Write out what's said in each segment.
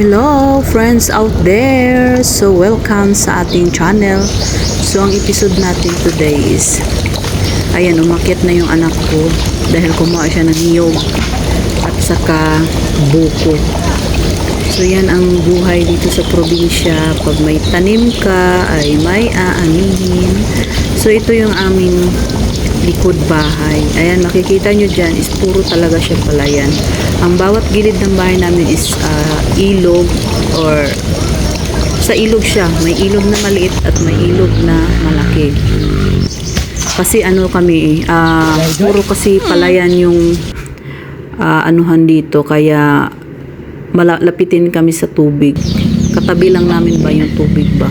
Hello friends out there! So welcome sa ating channel. So ang episode natin today is ayan umakyat na yung anak ko dahil kumain siya ng niyog at saka buko. So yan ang buhay dito sa probinsya. Pag may tanim ka ay may aanihin. So ito yung aming likod bahay. Ayan, makikita nyo dyan is puro talaga siya palayan. Ang bawat gilid ng bahay namin is ah, ilog or sa ilog siya. May ilog na maliit at may ilog na malaki. Kasi ano kami, ah, puro kasi palayan yung ah, anuhan dito. Kaya malapitin kami sa tubig. Katabi lang namin ba yung tubig ba?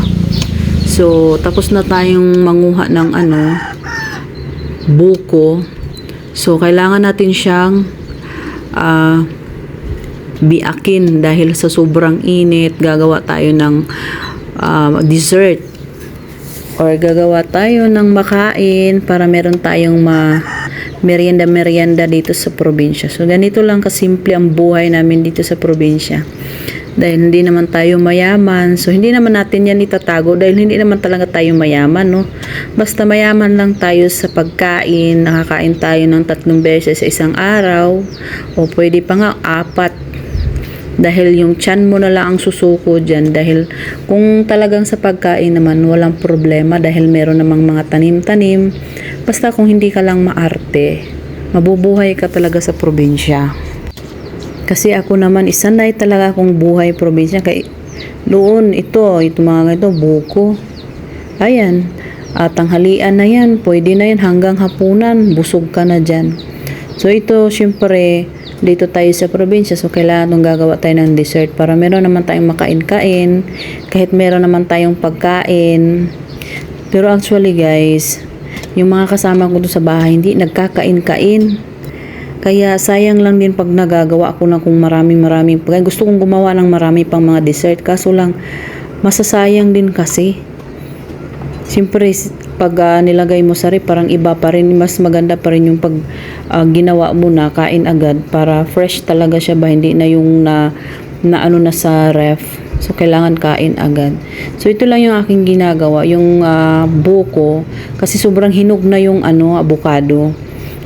So, tapos na tayong manguha ng ano, buko. So, kailangan natin siyang ah, biakin dahil sa sobrang init, gagawa tayo ng ah, dessert or gagawa tayo ng makain para meron tayong ma merienda-merienda dito sa probinsya. So, ganito lang kasimple ang buhay namin dito sa probinsya. Dahil hindi naman tayo mayaman. So, hindi naman natin yan itatago dahil hindi naman talaga tayo mayaman, no? Basta mayaman lang tayo sa pagkain. Nakakain tayo ng tatlong beses sa isang araw. O pwede pa nga apat dahil yung tiyan mo na lang ang susuko dyan dahil kung talagang sa pagkain naman walang problema dahil meron namang mga tanim-tanim basta kung hindi ka lang maarte mabubuhay ka talaga sa probinsya kasi ako naman isanay talaga akong buhay probinsya. Kay doon ito ito mga ito buko. Ayan. At tanghalian na yan pwede na yan hanggang hapunan. Busog ka na dyan. So ito syempre dito tayo sa probinsya. So kailangan nung gagawa tayo ng dessert para meron naman tayong makain-kain. Kahit meron naman tayong pagkain. Pero actually guys yung mga kasama ko doon sa bahay hindi nagkakain-kain kaya sayang lang din pag nagagawa ako na kung maraming maraming kaya gusto kong gumawa ng marami pang mga dessert kaso lang masasayang din kasi Siyempre, pag ah, nilagay mo sa rep, parang iba pa rin. Mas maganda pa rin yung pag ah, ginawa mo na, kain agad. Para fresh talaga siya ba? Hindi na yung na, na ano na sa ref. So, kailangan kain agad. So, ito lang yung aking ginagawa. Yung ah, buko. Kasi sobrang hinog na yung ano, avocado.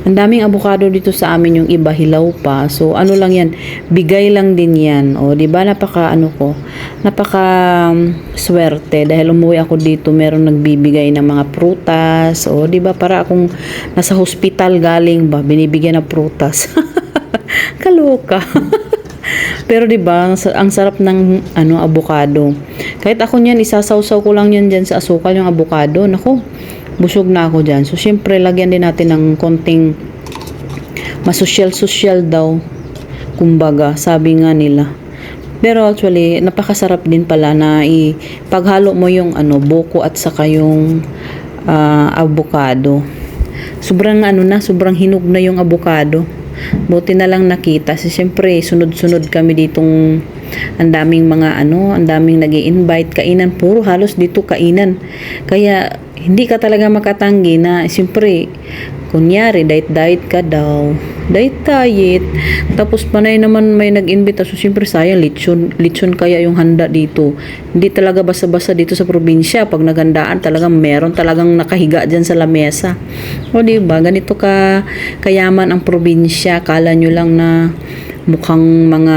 Ang daming avocado dito sa amin yung iba hilaw pa. So ano lang 'yan, bigay lang din 'yan. O di ba napaka ano ko, napaka um, swerte dahil umuwi ako dito, meron nagbibigay ng mga prutas. O di ba para akong nasa hospital galing ba, binibigyan ng prutas. Kaloka. Pero 'di ba, ang ang sarap ng ano avocado. Kahit ako niyan isasawsaw ko lang 'yan diyan sa asukal yung avocado. Nako, busog na ako diyan. So syempre lagyan din natin ng konting masosyal-sosyal daw. Kumbaga, sabi nga nila. Pero actually, napakasarap din pala na ipaghalo mo yung ano, buko at saka yung ah, avocado. Sobrang ano na, sobrang hinog na yung avocado. Buti na lang nakita. Kasi siyempre, sunod-sunod kami ditong ang daming mga ano, ang daming nag invite kainan. Puro halos dito kainan. Kaya, hindi ka talaga makatanggi na, siyempre, kunyari, diet-diet ka daw. Diet-diet. Tapos, panay naman may nag-invite. So, siyempre, sayang, lechon, lechon kaya yung handa dito. Hindi talaga basa-basa dito sa probinsya. Pag nagandaan, talagang meron talagang nakahiga dyan sa lamesa. O, di ba? Ganito ka kayaman ang probinsya. Kala nyo lang na mukhang mga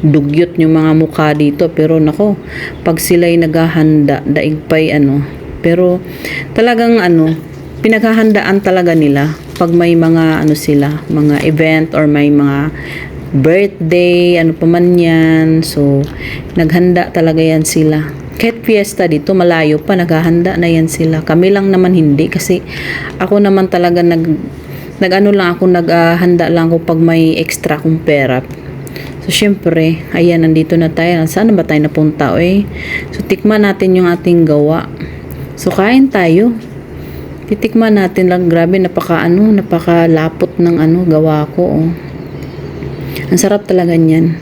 dugyot yung mga mukha dito. Pero, nako, pag sila'y naghahanda, daig pa'y ano. Pero, talagang ano, pinaghahandaan talaga nila pag may mga ano sila, mga event or may mga birthday, ano pa man yan. So, naghanda talaga yan sila. Kahit fiesta dito, malayo pa, naghahanda na yan sila. Kami lang naman hindi kasi ako naman talaga nag nag-ano lang ako, naghahanda lang ako pag may extra kong pera. So, syempre, ayan, nandito na tayo. Saan ba tayo napunta, eh? So, tikman natin yung ating gawa. So, kain tayo. Titikman natin lang. Grabe, napaka ano, napaka lapot ng ano, gawa ko. Oh. Ang sarap talaga niyan.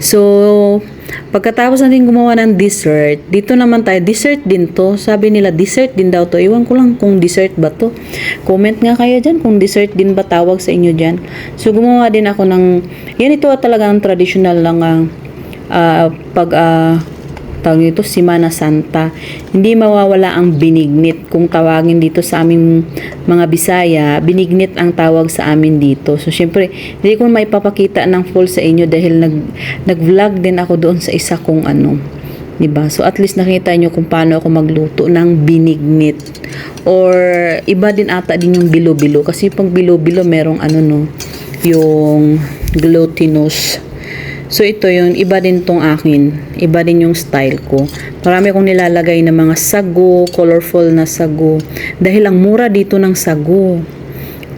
So, pagkatapos natin gumawa ng dessert, dito naman tayo, dessert din to. Sabi nila, dessert din daw to. Iwan ko lang kung dessert ba to. Comment nga kayo dyan kung dessert din ba tawag sa inyo dyan. So, gumawa din ako ng, yan ito talaga ang traditional lang ang ah, pag ah, tawag nito Simana Santa. Hindi mawawala ang binignit. Kung tawagin dito sa aming mga Bisaya, binignit ang tawag sa amin dito. So syempre, hindi ko maipapakita ng full sa inyo dahil nag nag-vlog din ako doon sa isa kong ano, 'di ba? So at least nakita nyo kung paano ako magluto ng binignit. Or iba din ata din yung bilo-bilo kasi pag bilo-bilo merong ano no, yung glutinous. So ito yun, iba din tong akin. Iba din yung style ko. Marami akong nilalagay na mga sago, colorful na sago. Dahil ang mura dito ng sago.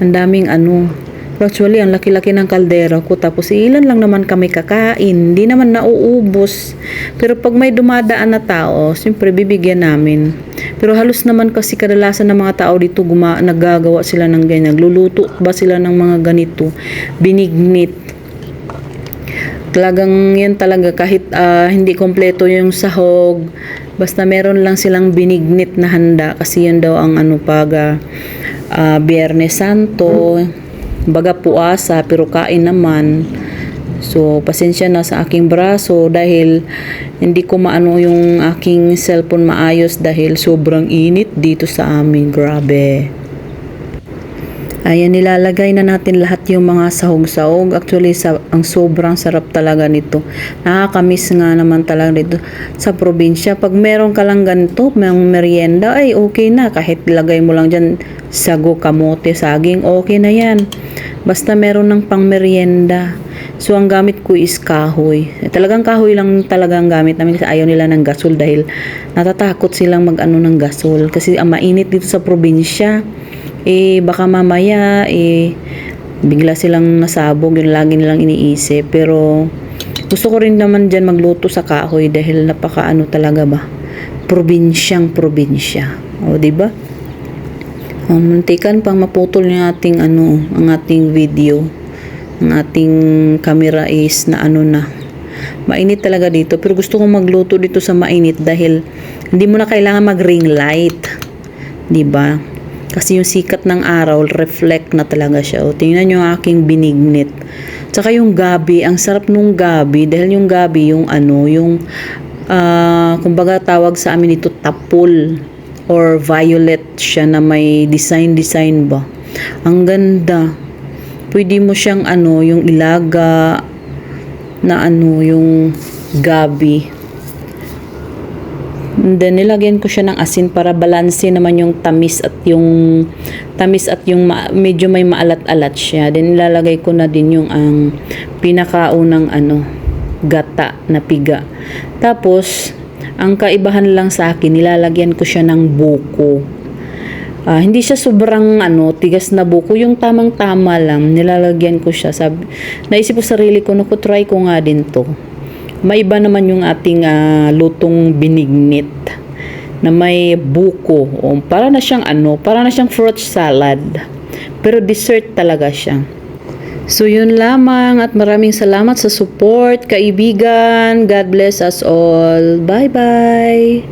Ang daming ano. Actually, ang laki-laki ng kaldera ko. Tapos ilan lang naman kami kakain. Hindi naman nauubos. Pero pag may dumadaan na tao, siyempre bibigyan namin. Pero halos naman kasi kadalasan ng mga tao dito guma naggagawa sila ng ganyan. Nagluluto ba sila ng mga ganito? Binignit talagang yan talaga kahit ah, hindi kompleto yung sahog basta meron lang silang binignit na handa kasi yun daw ang ano pag ah, ah, Biyernes Santo baga puasa pero kain naman. So pasensya na sa aking braso dahil hindi ko maano yung aking cellphone maayos dahil sobrang init dito sa amin. Grabe Ayan, nilalagay na natin lahat yung mga sahog-sahog. Actually, sa, ang sobrang sarap talaga nito. Nakakamiss nga naman talaga dito sa probinsya. Pag meron ka lang ganito, may merienda, ay okay na. Kahit lagay mo lang dyan sago, kamote, saging, okay na yan. Basta meron ng pang merienda. So, ang gamit ko is kahoy. Eh, talagang kahoy lang talaga ang gamit namin kasi ayaw nila ng gasol dahil natatakot silang mag-ano ng gasol. Kasi ang mainit dito sa probinsya eh baka mamaya eh bigla silang nasabog yun lagi nilang iniisip. Pero gusto ko rin naman dyan magluto sa kahoy dahil napaka ano talaga ba? Probinsyang probinsya. O di ba? Um, muntikan pang maputol yung ating ano ang ating video. Ang ating camera is na ano na. Mainit talaga dito. Pero gusto kong magluto dito sa mainit dahil hindi mo na kailangan mag ring light. Di ba kasi yung sikat ng araw, reflect na talaga siya. O, tingnan nyo aking binignit. Tsaka yung gabi, ang sarap nung gabi. Dahil yung gabi, yung ano, yung, ah, kumbaga tawag sa amin ito tapul or violet siya na may design-design ba. Ang ganda. Pwede mo siyang ano, yung ilaga na ano, yung gabi. Then, nilagyan ko siya ng asin para balanse naman yung tamis at yung tamis at yung ma- medyo may maalat-alat siya. Then, nilalagay ko na din yung ang pinakaunang ano, gata na piga. Tapos, ang kaibahan lang sa akin, nilalagyan ko siya ng buko. Ah, hindi siya sobrang ano, tigas na buko, yung tamang-tama lang, nilalagyan ko siya. Sabi, naisip ko sarili ko, naku, try ko nga din to. Maiba naman yung ating ah, lutong binignit na may buko. O, para na siyang ano, para na siyang fruit salad. Pero dessert talaga siya. So yun lamang at maraming salamat sa support, kaibigan. God bless us all. Bye-bye.